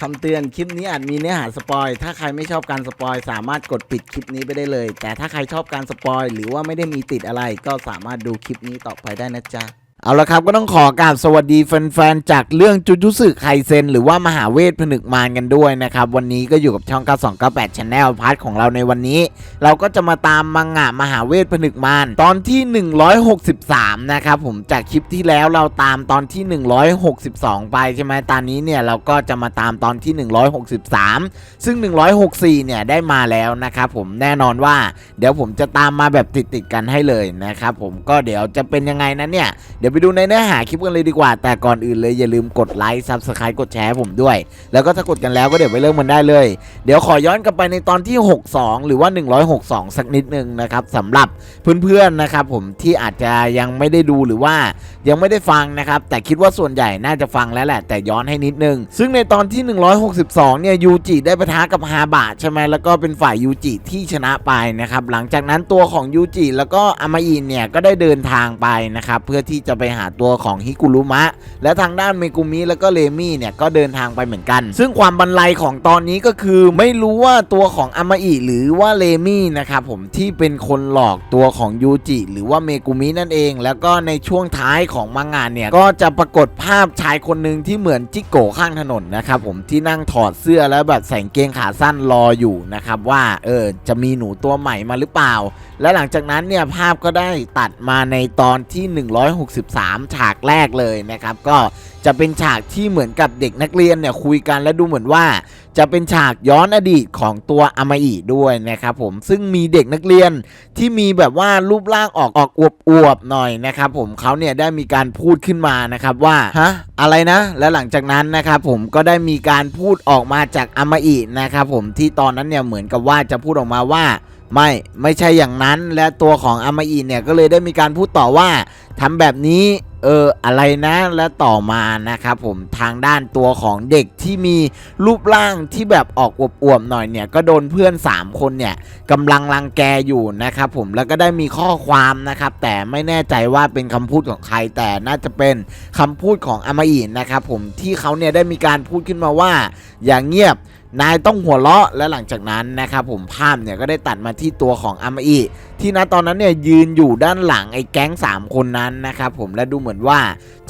คำเตือนคลิปนี้อาจมีเนื้อหาสปอย ถ้าใครไม่ชอบการสปอย สามารถกดปิดคลิปนี้ไปได้เลย แต่ถ้าใครชอบการสปอย หรือว่าไม่ได้มีติดอะไรก็สามารถดูคลิปนี้ต่อไปได้นะจ๊ะ เอาละครับก็ต้องขอกราบสวัสดีแฟนๆ จากเรื่องจุจุสึไคเซนหรือว่ามหาเวทผนึกมารกันด้วยนะครับ วันนี้ก็อยู่กับช่อง 9298 Channel พาร์ทของเราในวันนี้ เราก็จะมาตามมังงะมหาเวทผนึกมารตอนที่ 163 นะครับผมจากคลิปที่แล้วเราตามตอนที่ 162 ไปใช่ไหมตอนนี้เนี่ยเราก็จะมาตามตอนที่ 163 ซึ่ง 164 เนี่ยได้มาแล้วนะครับผมแน่นอนว่า เดี๋ยวผมจะตามมาแบบติดๆกันให้เลยนะครับผมก็เดี๋ยวจะเป็นยังไงนะเนี่ยเดี๋ยวไปดูในเนื้อหาคลิปกันเลยดีกว่า แต่ก่อนอื่นเลยอย่าลืมกดไลค์ซับสไครต์กดแชร์ผมด้วย แล้วก็ถ้ากดกันแล้วก็เดี๋ยวไปเริ่มมันได้เลย เดี๋ยวขอย้อนกลับไปในตอนที่ 62 หรือว่า 162 สักนิดนึงนะครับสำหรับเพื่อนๆนะครับผมที่อาจจะยังไม่ได้ดูหรือว่ายังไม่ได้ฟังนะครับแต่คิดว่าส่วนใหญ่น่าจะฟังแล้วแหละ แต่ย้อนให้นิดนึง ซึ่งในตอนที่ 162 เนี่ยยูจิได้ปะทะกับฮาบะใช่ไหมแล้วก็เป็นฝ่ายยูจิที่ชนะไปนะครับหลังจากนั้นตัวของยูจิแล้วก็อามาอินเนี่ยก็ได้เดินทางไปนะครับเพื่อที่จะไปหาตัวของฮิกุรุมะ และทางด้านเมกุมิแล้วก็เลมี่เนี่ยก็เดินทางไปเหมือนกัน ซึ่งความบันไลของตอนนี้ก็คือไม่รู้ว่าตัวของอามาอิหรือว่าเลมี่นะครับผมที่เป็นคนหลอกตัวของยูจิหรือว่าเมกุมินั่นเอง แล้วก็ในช่วงท้ายของมังงานเนี่ยก็จะปรากฏภาพชายคนหนึ่งที่เหมือนจิโกะข้างถนนนะครับผมที่นั่งถอดเสื้อแล้วแบบใส่เกงขาสั้นรออยู่นะครับว่าเออจะมีหนูตัวใหม่มาหรือเปล่า และหลังจากนั้นเนี่ยภาพก็ได้ตัดมาในตอนที่13 ฉากแรกเลยนะครับ ก็จะเป็นฉากที่เหมือนกับเด็กนักเรียนเนี่ยคุยกันและดูเหมือนว่า จะเป็นฉากย้อนอดีตของตัวอามาอิด้วยนะครับผมซึ่งมีเด็กนักเรียนที่มีแบบว่ารูปร่างออกออกอวบอวบหน่อยนะครับผมเขาเนี่ยได้มีการพูดขึ้นมานะครับว่าฮะอะไรนะ และหลังจากนั้นนะครับผมก็ได้มีการพูดออกมาจากอามาอินะครับผมที่ตอนนั้นเนี่ยเหมือนกับว่าจะพูดออกมาว่า ไม่ไม่ใช่อย่างนั้นและตัวของอามาอิเนี่ยก็เลยได้มีการพูดต่อว่าทำแบบนี้เอออะไรนะและต่อมานะครับผมทางด้านตัวของเด็กที่มีรูปร่างที่แบบออกอวบๆหน่อยเนี่ยก็โดนเพื่อน 3 คนเนี่ยกำลังรังแกอยู่นะครับผมแล้วก็ได้มีข้อความนะครับแต่ไม่แน่ใจว่าเป็นคำพูดของใครแต่น่าจะเป็นคำพูดของอามาอินะครับผมที่เขาเนี่ยได้มีการพูดขึ้นมาว่าอย่างเงียบ นายต้องหัวเราะและหลังจากนั้นนะครับผมภาพเนี่ยก็ได้ตัดมาที่ตัวของอามาอิที่ณตอนนั้นเนี่ยยืนอยู่ด้านหลังไอ้แก๊ง 3 คนนั้นนะครับผมและดูเหมือนว่า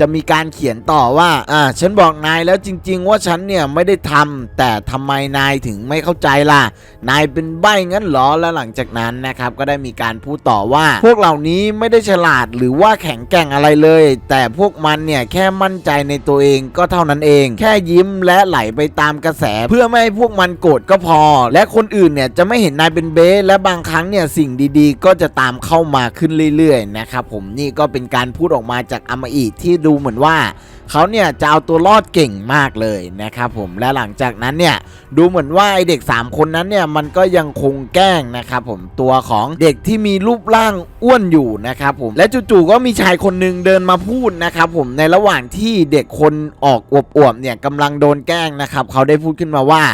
จะมีการเขียนต่อว่าอ่าฉันบอกนายแล้วจริง ๆ ว่าฉันเนี่ยไม่ได้ทำแต่ทำไมนายถึงไม่เข้าใจล่ะ นายเป็นใบ้งั้นเหรอและหลังจากนั้นนะครับก็ได้มีการพูดต่อว่า พวกเหล่านี้ไม่ได้ฉลาดหรือว่าแข็งแกร่งอะไรเลย แต่พวกมันเนี่ยแค่มั่นใจในตัวเองก็เท่านั้นเอง แค่ยิ้มและไหลไปตามกระแส เพื่อไม่ให้พวกมันโกรธก็พอ และคนอื่นเนี่ยจะไม่เห็นนายเป็นเบสและบางครั้งเนี่ยสิ่งดีๆก็จะตามเข้ามาขึ้นเรื่อยๆนะครับผมนี่ก็เป็นการพูดออกมาจากอามาอิที่ดูเหมือนว่า เขาเนี่ยจะเอาตัวรอดเก่งมากเลยนะครับผมและหลังจากนั้นเนี่ยดูเหมือนว่าไอเด็ก 3 คนนั้นเนี่ยมันก็ยังคงแกล้งนะครับผมตัวของเด็กที่มีรูปร่างอ้วนอยู่นะครับผมและจู่ๆก็มีชายคนหนึ่งเดินมาพูดนะครับผมในระหว่างที่เด็กคนออกอวบๆเนี่ยกำลังโดนแกล้งนะครับเขาได้พูดขึ้นมาว่า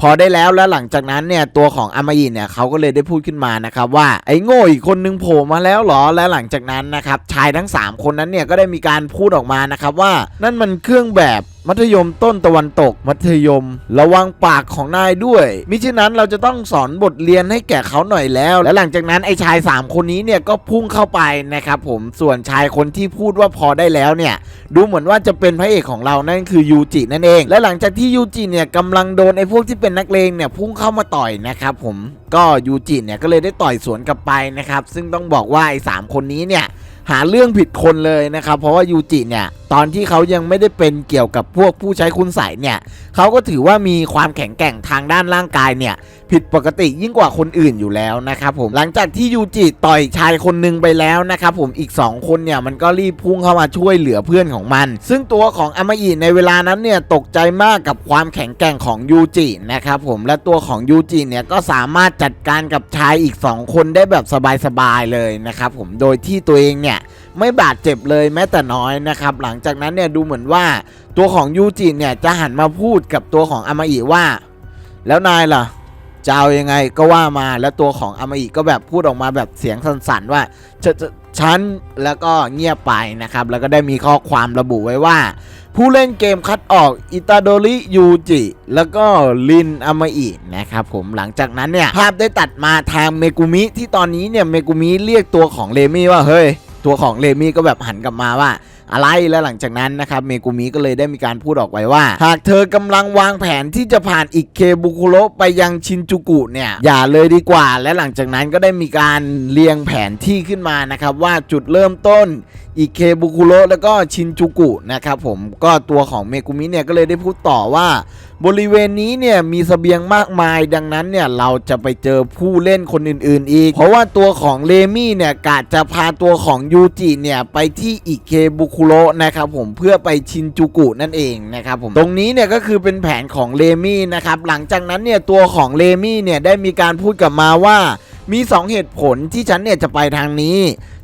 พอได้แล้วแล้วหลังจากนั้นเนี่ยตัวของอามาอินเนี่ยเขาก็เลยได้พูดขึ้นมานะครับว่าไอ้โง่อีกคนนึงโผล่มาแล้วเหรอและหลังจากนั้นนะครับชายทั้ง 3 คนนั้นเนี่ยก็ได้มีการพูดออกมานะครับว่านั่นมันเครื่องแบบมัธยมต้นตะวันตก มัธยม ระวังปากของนายด้วย มิฉะนั้นเราจะต้องสอนบทเรียนให้แก่เขาหน่อยแล้ว และหลังจากนั้นไอ้ชาย 3 คนนี้เนี่ยก็พุ่งเข้าไปนะครับผมส่วนชายคนที่พูดว่าพอได้แล้วเนี่ย ดูเหมือนว่าจะเป็นพระเอกของเรานั่นคือยูจินั่นเอง และหลังจากที่ยูจิเนี่ยกำลังโดนไอ้พวกที่เป็นนักเลงเนี่ยพุ่งเข้ามาต่อยนะครับผมก็ยูจิเนี่ยก็เลยได้ต่อยสวนกลับไปนะครับซึ่งต้องบอกว่าไอ้สามคนนี้เนี่ยหาเรื่องผิดคนเลยนะครับ เพราะว่ายูจิเนี่ย ตอนที่เขายังไม่ได้เป็นเกี่ยวกับพวกผู้ใช้คุณใสเนี่ยเขาก็ถือว่ามีความแข็งแกร่งทางด้านร่างกายเนี่ย ผิดปกติยิ่งกว่าคนอื่นอยู่แล้วนะครับผมหลังจากที่ยูจิต่อยชายคนหนึ่งไปแล้วนะครับผมอีก 2 คนเนี่ยมันก็รีบพุ่งเข้ามาช่วยเหลือเพื่อนของมัน ซึ่งตัวของอามาอิในเวลานั้นเนี่ยตกใจมากกับความแข็งแกร่งของยูจินะครับผมและตัวของยูจิเนี่ยก็สามารถจัดการกับชายอีก 2 คนได้แบบสบายๆเลยนะครับผมโดยที่ตัวเองเนี่ยไม่บาดเจ็บเลยแม้แต่น้อยนะครับหลังจากนั้นเนี่ยดูเหมือนว่าตัวของยูจิเนี่ยจะหันมาพูดกับตัวของอามาอิว่า แล้วนายล่ะ จะเอายังไงก็ว่ามาแล้วตัวของอามาอิก็แบบพูดออกมาแบบเสียงสั่นๆว่าจะจะฉันแล้วก็เงียบไปนะครับ แล้วก็ได้มีข้อความระบุไว้ว่า ผู้เล่นเกมคัดออกอิตาโดริยูจิแล้วก็ลินอามาอินะครับผมหลังจากนั้นเนี่ย ภาพได้ตัดมาทางเมกุมิที่ตอนนี้เนี่ยเมกุมิเรียกตัวของเลมี่ว่าเฮ้ย ตัวของเลมี่ก็แบบหันกลับมาว่า อะไรและหลังจากนั้นนะครับเมกุมิก็เลยได้มีการพูดออกไปว่า หากเธอกำลังวางแผนที่จะผ่านอิเคบุคุโรไปยังชินจูกุเนี่ยอย่าเลยดีกว่า และหลังจากนั้นก็ได้มีการเรียงแผนที่ขึ้นมานะครับว่าจุดเริ่มต้นอิเคบุคุโรแล้วก็ชินจูกุนะครับผมก็ตัวของเมกุมิเนี่ยก็เลยได้พูดต่อว่า บริเวณนี้เนี่ยมีเสบียงมากมายดังนั้นเนี่ยเราจะไปเจอผู้เล่นคนอื่นๆอีก เพราะว่าตัวของเลมี่เนี่ยกะจะพาตัวของยูจิเนี่ยไปที่อิเคบุคุโรนะครับผมเพื่อไปชินจูกุนั่นเองนะครับผมตรงนี้เนี่ยก็คือเป็นแผนของเลมี่นะครับหลังจากนั้นเนี่ยตัวของเลมี่เนี่ยได้มีการพูดกลับมาว่ามี 2 เหตุผลที่ฉันเนี่ยจะไปทางนี้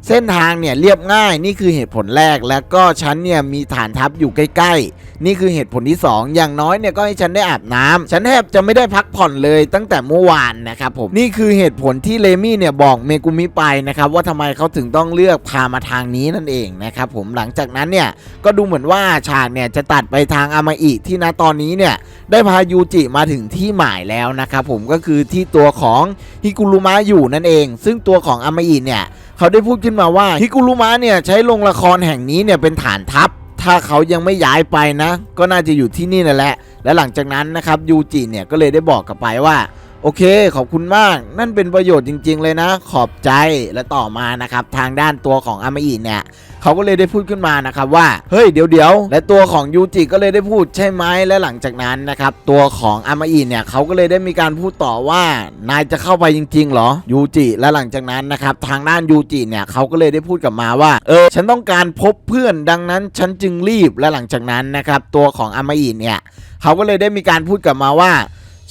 เส้นทางเนี่ยเรียบง่ายนี่คือเหตุผลแรก แล้วก็ฉันเนี่ยมีฐานทัพอยู่ใกล้ๆ นี่คือเหตุผลที่ 2 อย่างน้อยเนี่ยก็ให้ฉันได้อาบน้ำฉันแทบจะไม่ได้พักผ่อนเลยตั้งแต่เมื่อวานนะครับผมนี่คือเหตุผลที่เลมี่เนี่ยบอกเมกุมิไปนะครับว่าทำไมเขาถึงต้องเลือกพามาทางนี้นั่นเองนะครับผมหลังจากนั้นเนี่ยก็ดูเหมือนว่าฉากเนี่ยจะตัดไปทางอามาอิที่นะตอนนี้เนี่ยได้พายูจิมาถึงที่หมายแล้วนะครับผมก็คือที่ตัวของฮิกุรุมะอยู่นั่นเอง ซึ่งตัวของอามาอิเนี่ยเขาได้พูดขึ้นมาว่าฮิกุรุมะเนี่ยใช้โรงละครแห่งนี้เนี่ยเป็นฐานทัพ ถ้าเขายังไม่ย้ายไปนะ ก็น่าจะอยู่ที่นี่นั่นแหละ และหลังจากนั้นนะครับยูจิเนี่ยก็เลยได้บอกกลับไปว่า โอเค ขอบคุณมาก นั่นเป็นประโยชน์จริง ๆ เลยนะ ขอบใจ และต่อมานะครับ ทางด้านตัวของอามาอิเนี่ยเขาก็เลยได้พูดขึ้นมานะครับว่า เฮ้ย เดี๋ยวเดี๋ยวๆและตัวของยูจิก็เลยได้พูดใช่ไหม และหลังจากนั้นนะครับ ตัวของอามาอิเนี่ยเขาก็เลยได้มีการพูดต่อว่า นายจะเข้าไปจริงๆเหรอ ยูจิ และหลังจากนั้นนะครับ ทางด้านยูจิเนี่ยเขาก็เลยได้พูดกลับมาว่า เออ ฉันต้องการพบเพื่อน ดังนั้น ฉันจึงรีบ และหลังจากนั้นนะครับ ตัวของอามาอิเนี่ยเขาก็เลยได้มีการพูดกลับมาว่า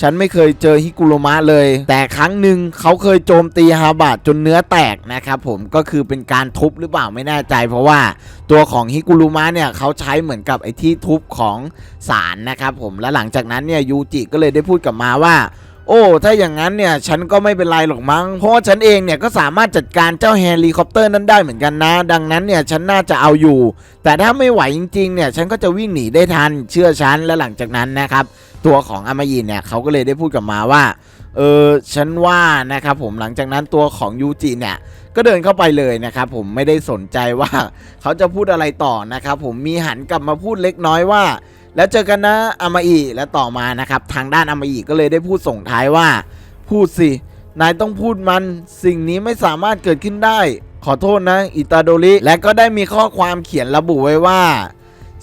ฉันไม่เคยเจอฮิกุโรมะเลย แต่ครั้งหนึ่งเขาเคยโจมตีฮาบะจนเนื้อแตกนะครับผมก็คือเป็นการทุบหรือเปล่าไม่แน่ใจ เพราะว่าตัวของฮิกุรุมะเนี่ยเขาใช้เหมือนกับไอ้ที่ทุบของสารนะครับผมและหลังจากนั้นเนี่ยยูจิก็เลยได้พูดกับมาว่า โอ้ ถ้าอย่างนั้นเนี่ย ฉันก็ไม่เป็นไรหรอกมั้ง เพราะว่าฉันเองเนี่ยก็สามารถจัดการเจ้าเฮลิคอปเตอร์นั้นได้เหมือนกันนะ ดังนั้นเนี่ยฉันน่าจะเอาอยู่ แต่ถ้าไม่ไหวจริงๆเนี่ย ฉันก็จะวิ่งหนีได้ทัน เชื่อฉัน และหลังจากนั้นนะครับ ตัวของอามายินเนี่ยเขาก็เลยได้พูดกลับมาว่า เออ ฉันว่านะครับผม หลังจากนั้นตัวของยูจิเนี่ยก็เดินเข้าไปเลยนะครับผมไม่ได้สนใจว่าเขาจะพูดอะไรต่อนะครับผมมีหันกลับมาพูดเล็กน้อยว่า แล้วเจอกันนะอามาอิและต่อมานะครับ ทางด้านอามาอิก็เลยได้พูดส่งท้ายว่า พูดสิ นายต้องพูดมัน สิ่งนี้ไม่สามารถเกิดขึ้นได้ ขอโทษนะ อิตาโดริ และก็ได้มีข้อความเขียนระบุไว้ว่า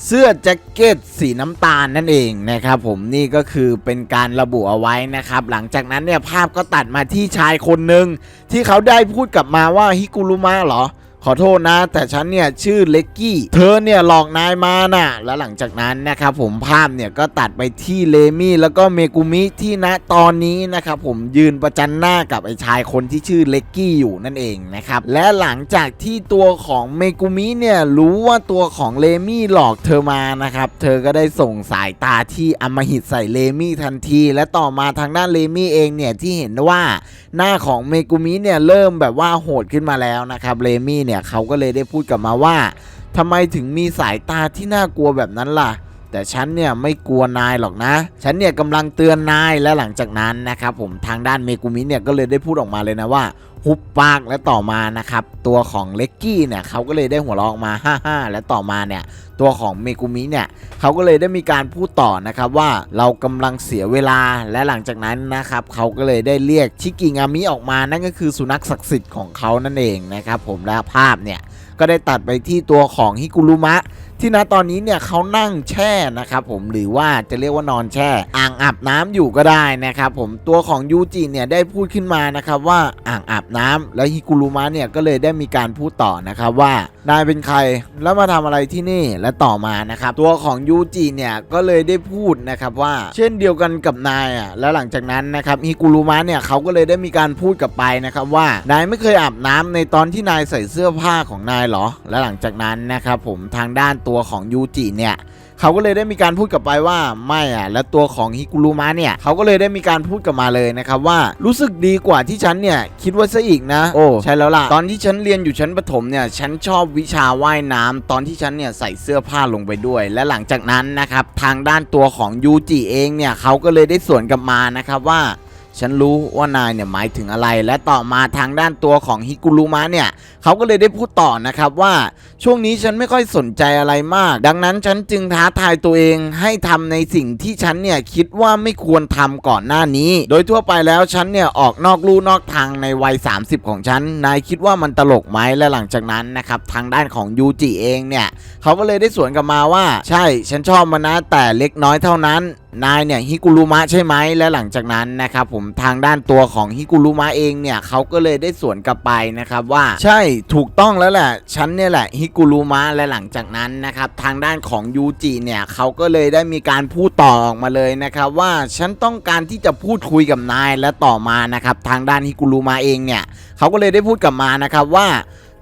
เสื้อแจ็คเก็ตสีน้ำตาลนั่นเองนะครับ ผมนี่ก็คือเป็นการระบุเอาไว้นะครับ หลังจากนั้นเนี่ยภาพก็ตัดมาที่ชายคนหนึ่งที่เขาได้พูดกลับมาว่าฮิกุรุมะเหรอ ขอโทษนะ แต่ฉันเนี่ยชื่อเล็กกี้ เธอเนี่ยหลอกนายมาน่ะ แล้วหลังจากนั้นนะครับผมภาพเนี่ยก็ตัดไปที่เลมี่แล้วก็เมกุมิที่ณตอนนี้นะครับผมยืนประจันหน้ากับไอ้ชายคนที่ชื่อเล็กกี้อยู่นั่นเองนะครับ และหลังจากที่ตัวของเมกุมิเนี่ยรู้ว่าตัวของเลมี่หลอกเธอมานะครับ เธอก็ได้ส่งสายตาที่อมหิตใส่เลมี่ทันที และต่อมาทางด้านเลมี่เองเนี่ยที่เห็นว่าหน้าของเมกุมิเนี่ยเริ่มแบบว่าโหดขึ้นมาแล้วนะครับเลมี่เนี่ยเขาก็เลยได้พูดกลับมาว่าทำไมถึงมีสายตาที่น่ากลัวแบบนั้นล่ะ แต่ฉันเนี่ยไม่กลัวนายหรอกนะ ฉันเนี่ยกำลังเตือนนายและหลังจากนั้นนะครับผมทางด้านเมกุมิเนี่ยก็เลยได้พูดออกมาเลยนะว่าหุบปากและต่อมานะครับตัวของเล็กกี้เนี่ยเขาก็เลยได้หัวเราะออกมาฮ่าๆและต่อมาเนี่ยตัวของเมกุมิเนี่ยเขาก็เลยได้มีการพูดต่อนะครับว่าเรากำลังเสียเวลาและหลังจากนั้นนะครับเขาก็เลยได้เรียกชิกิงามิออกมานั่นก็คือสุนัขศักดิ์สิทธิ์ของเขานั่นเองนะครับผมและภาพเนี่ยก็ได้ตัดไปที่ตัวของฮิกุรุมะ ที่ณตอนนี้เนี่ยเขานั่งแช่นะครับผมหรือว่าจะเรียกว่านอนแช่ อ่างอาบน้ำอยู่ก็ได้นะครับผมตัวของยูจิเนี่ยได้พูดขึ้นมานะครับว่าอ่างอาบน้ำแล้วฮิกุรุมะเนี่ยก็เลยได้มีการพูดต่อนะครับว่านายเป็นใครแล้วมาทำอะไรที่นี่และต่อมานะครับตัวของยูจิเนี่ยก็เลยได้พูดนะครับว่า เช่นเดียวกันกับนายอะแล้วหลังจากนั้นนะครับฮิกุรุมะเนี่ยเขาก็เลยได้มีการพูดกลับไปนะครับว่านายไม่เคยอาบน้ำในตอนที่นายใส่เสื้อผ้าของนายหรอ และหลังจากนั้นนะครับผมทางด้านตัวของยูจิเนี่ยเขาก็เลยได้มีการพูดกลับไปว่าไม่อะและตัวของฮิกุรุมะเนี่ยเขาก็เลยได้มีการพูดกลับมาเลยนะครับว่ารู้สึกดีกว่าที่ฉันเนี่ยคิดว่าซะอีกนะ โอ้ใช่แล้วล่ะ ตอนที่ฉันเรียนอยู่ชั้นประถมเนี่ยฉันชอบวิชาว่ายน้ำตอนที่ฉันเนี่ยใส่เสื้อผ้าลงไปด้วย และหลังจากนั้นนะครับทางด้านตัวของยูจิเองเนี่ยเขาก็เลยได้สวนกลับมานะครับว่า ฉันรู้ว่านายเนี่ยหมายถึงอะไร และต่อมาทางด้านตัวของฮิกุรุมะเนี่ยเขาก็เลยได้พูดต่อนะครับว่าช่วงนี้ฉันไม่ค่อยสนใจอะไรมาก ดังนั้นฉันจึงท้าทายตัวเองให้ทำในสิ่งที่ฉันเนี่ยคิดว่าไม่ควรทำก่อนหน้านี้ โดยทั่วไปแล้วฉันเนี่ยออกนอกลู่นอกทางในวัย 30 ของฉัน นายคิดว่ามันตลกไหมและหลังจากนั้นนะครับทางด้านของยูจิเองเนี่ยเขาก็เลยได้สวนกลับมาว่า ใช่ฉันชอบมันนะแต่เล็กน้อยเท่านั้นนายเนี่ยฮิกุรุมะใช่ไหมและหลังจากนั้นนะครับผมทางด้านตัวของฮิกุรุมะเองเนี่ยเขาก็เลยได้สวนกลับไปนะครับว่าใช่ถูกต้องแล้วแหละฉันเนี่ยแหละฮิกุรุมะและหลังจากนั้นนะครับทางด้านของยูจิเนี่ยเขาก็เลยได้มีการพูดต่อออกมาเลยนะครับว่าฉันต้องการที่จะพูดคุยกับนายและต่อมานะครับทางด้านฮิกุรุมะเองเนี่ยเขาก็เลยได้พูดกลับมานะครับว่า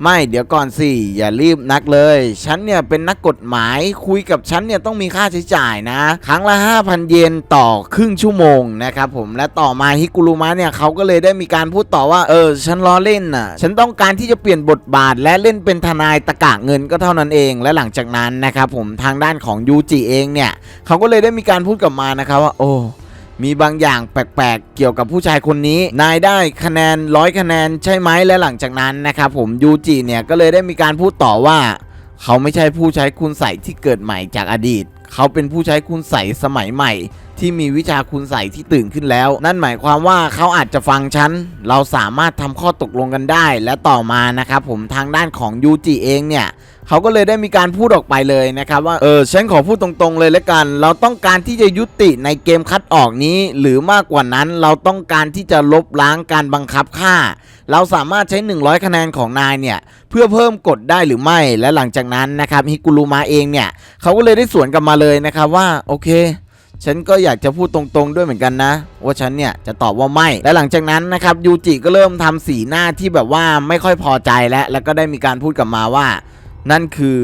ไม่เดี๋ยวก่อนสิอย่ารีบนักเลย ฉันเนี่ยเป็นนักกฎหมายคุยกับฉันเนี่ยต้องมีค่าใช้จ่ายนะ ครั้งละ 5,000 เยนต่อครึ่งชั่วโมงนะครับผมและต่อมาฮิกุรุมะเนี่ยเขาก็เลยได้มีการพูดต่อว่าเออฉันล้อเล่นน่ะฉันต้องการที่จะเปลี่ยนบทบาท และเล่นเป็นทนายตะกะเงินก็เท่านั้นเอง และหลังจากนั้นนะครับผมทางด้านของยูจิเองเนี่ยเขาก็เลยได้มีการพูดกลับมานะครับว่าโอ้ มีบางอย่างแปลกๆ เกี่ยวกับผู้ชายคนนี้ นายได้คะแนนร้อยคะแนนใช่ไหมและหลังจากนั้นนะครับผมยูจิเนี่ยก็เลยได้มีการพูดต่อว่า เขาไม่ใช่ผู้ใช้คุณใส่ที่เกิดใหม่จากอดีต เขาเป็นผู้ใช้คุณใส่สมัยใหม่ ที่มีวิชาคุณใส่ที่ตื่นขึ้นแล้ว นั่นหมายความว่าเขาอาจจะฟังฉัน เราสามารถทำข้อตกลงกันได้ และต่อมานะครับผมทางด้านของยูจิเองเนี่ยเขาก็เลยได้มีการพูดออกไปเลยนะครับว่าเออฉันขอพูดตรงๆเลยแล้วกัน เราต้องการที่จะยุติในเกมคัดออกนี้ หรือมากกว่านั้นเราต้องการที่จะลบล้างการบังคับค่า เราสามารถใช้ 100 คะแนนของนายเนี่ยเพื่อเพิ่มกฎได้หรือไม่และหลังจากนั้นนะครับฮิกุรุมะเองเนี่ยเขาก็เลยได้สวนกลับมาเลยนะครับว่าโอเค ฉันก็อยากจะพูดตรงๆด้วยเหมือนกันนะ ว่าฉันเนี่ยจะตอบว่าไม่ และหลังจากนั้นนะครับยูจิก็เริ่มทำสีหน้าที่แบบว่าไม่ค่อยพอใจแล้วแล้วก็ได้มีการพูดกลับมาว่า นั่นคือ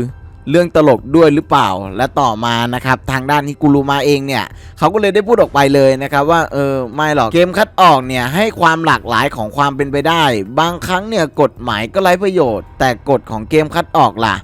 เรื่องตลกด้วยหรือเปล่า และต่อมานะครับทางด้านฮิกุรุมะเองเนี่ยเขาก็เลยได้พูดออกไปเลยนะครับว่าเออไม่หรอกเกมคัดออกเนี่ยให้ความหลากหลายของความเป็นไปได้ บางครั้งเนี่ยกฎหมายก็ไร้ประโยชน์ แต่กฎของเกมคัดออกล่ะ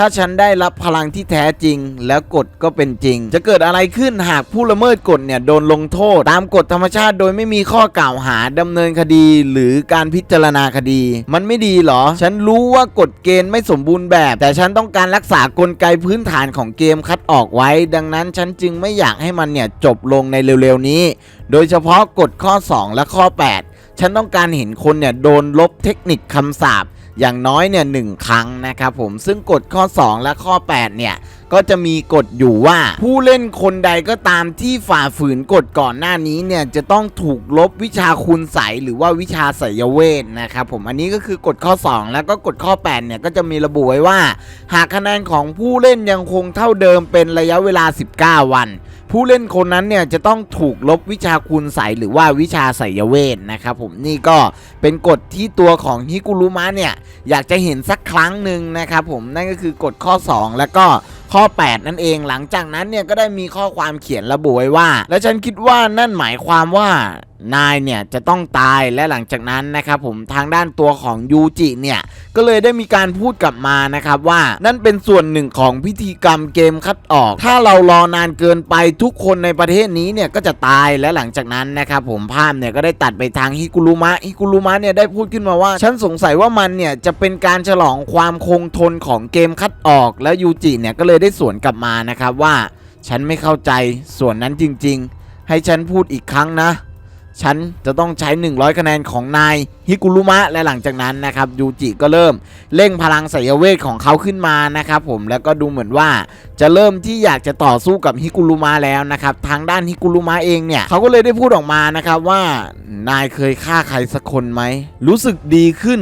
ถ้าฉันได้รับพลังที่แท้จริง แล้วกฎก็เป็นจริง จะเกิดอะไรขึ้นหากผู้ละเมิดกฎเนี่ยโดนลงโทษ ตามกฎธรรมชาติโดยไม่มีข้อกล่าวหาดำเนินคดี หรือการพิจารณาคดี มันไม่ดีหรอ ฉันรู้ว่ากฎเกณฑ์ไม่สมบูรณ์แบบ แต่ฉันต้องการรักษากลไกพื้นฐานของเกมคัดออกไว้ ดังนั้นฉันจึงไม่อยากให้มันเนี่ยจบลงในเร็วๆนี้ โดยเฉพาะกฎข้อ 2 และข้อ 8 ฉันต้องการเห็นคนเนี่ยโดนลบเทคนิคคำสาป อย่างน้อยเนี่ยหนึ่งครั้งนะครับผมซึ่งกฎข้อ 2 และข้อ 8 เนี่ยก็จะมีกฎอยู่ว่าผู้เล่นคนใดก็ตามที่ฝ่าฝืนกฎก่อนหน้านี้เนี่ยจะต้องถูกลบวิชาคุณใสหรือว่าวิชาไสยเวทนะครับผมอันนี้ก็คือกฎข้อ 2 แล้วก็กฎข้อ 8 เนี่ยก็จะมีระบุไว้ว่า หากคะแนนของผู้เล่นยังคงเท่าเดิมเป็นระยะเวลา 19 วัน ผู้เล่นคนนั้นเนี่ยจะต้องถูกลบวิชาคุณใสหรือว่าวิชาไสยเวทนะครับผมนี่ก็เป็นกฎที่ตัวของฮิกุรุมะเนี่ยอยากจะเห็นสักครั้งหนึ่งนะครับผมนั่นก็คือกฎข้อ 2 แล้วก็ข้อ 8 นั่นเองหลังจากนั้นเนี่ยก็ได้มีข้อความเขียนระบุไว้ว่า และฉันคิดว่านั่นหมายความว่า นายเนี่ยจะต้องตายและหลังจากนั้นนะครับผมทางด้านตัวของยูจิเนี่ยก็เลยได้มีการพูดกลับมานะครับว่านั่นเป็นส่วนหนึ่งของพิธีกรรมเกมคัดออก ถ้าเรารอนานเกินไปทุกคนในประเทศนี้เนี่ยก็จะตายและหลังจากนั้นนะครับผมภาพเนี่ยก็ได้ตัดไปทางฮิกุรุมะฮิกุรุมะเนี่ยได้พูดขึ้นมาว่า ฉันสงสัยว่ามันเนี่ยจะเป็นการฉลองความคงทนของเกมคัดออก แล้วยูจิเนี่ยก็เลยได้สวนกลับมานะครับว่า ฉันไม่เข้าใจส่วนนั้นจริง ๆ ให้ฉันพูดอีกครั้งนะ ฉันจะต้องใช้ 100 คะแนนของนายฮิกุรุมะและหลังจากนั้นนะครับยูจิก็เริ่มเร่งพลังไสยเวทของเขาขึ้นมานะครับผมแล้วก็ดูเหมือนว่าจะเริ่มที่อยากจะต่อสู้กับฮิกุรุมะแล้วนะครับทางด้านฮิกุรุมะเองเนี่ยเขาก็เลยได้พูดออกมานะครับว่านายเคยฆ่าใครสักคนไหมรู้สึกดีขึ้น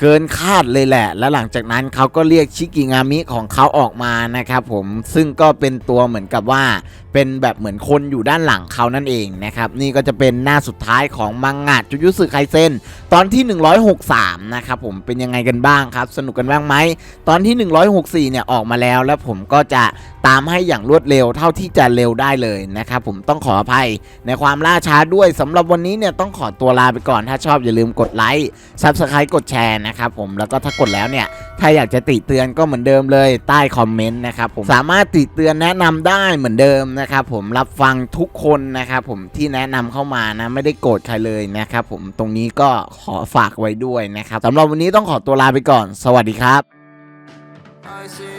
เกินคาดเลยแหละ และหลังจากนั้นเขาก็เรียกชิกิงามิของเขาออกมานะครับผมซึ่งก็เป็นตัวเหมือนกับว่า เป็นแบบเหมือนคนอยู่ด้านหลังเขานั่นเองนะครับนี่ก็จะเป็นหน้าสุดท้ายของมังงะจุยุสึไคเซนตอนที่ 163 นะครับผมเป็นยังไงกันบ้างครับ สนุกกันบ้างไหมตอนที่ 164 เนี่ยออกมาแล้ว แล้วผมก็จะ ตามให้อย่างรวดเร็วเท่าที่จะเร็วได้เลยนะครับผมต้องขออภัยในความล่าช้าด้วยสำหรับวันนี้เนี่ยต้องขอตัวลาไปก่อนถ้าชอบอย่าลืมกดไลค์ซับสไครต์กดแชร์นะครับผมแล้วก็ถ้ากดแล้วเนี่ยถ้าอยากจะติเตือนก็เหมือนเดิมเลยใต้คอมเมนต์นะครับผมสามารถติเตือนแนะนำได้เหมือนเดิมนะครับผมรับฟังทุกคนนะครับผมที่แนะนำเข้ามานะไม่ได้โกรธใครเลยนะครับผมตรงนี้ก็ขอฝากไว้ด้วยนะครับสำหรับวันนี้ต้องขอตัวลาไปก่อน สวัสดีครับ I see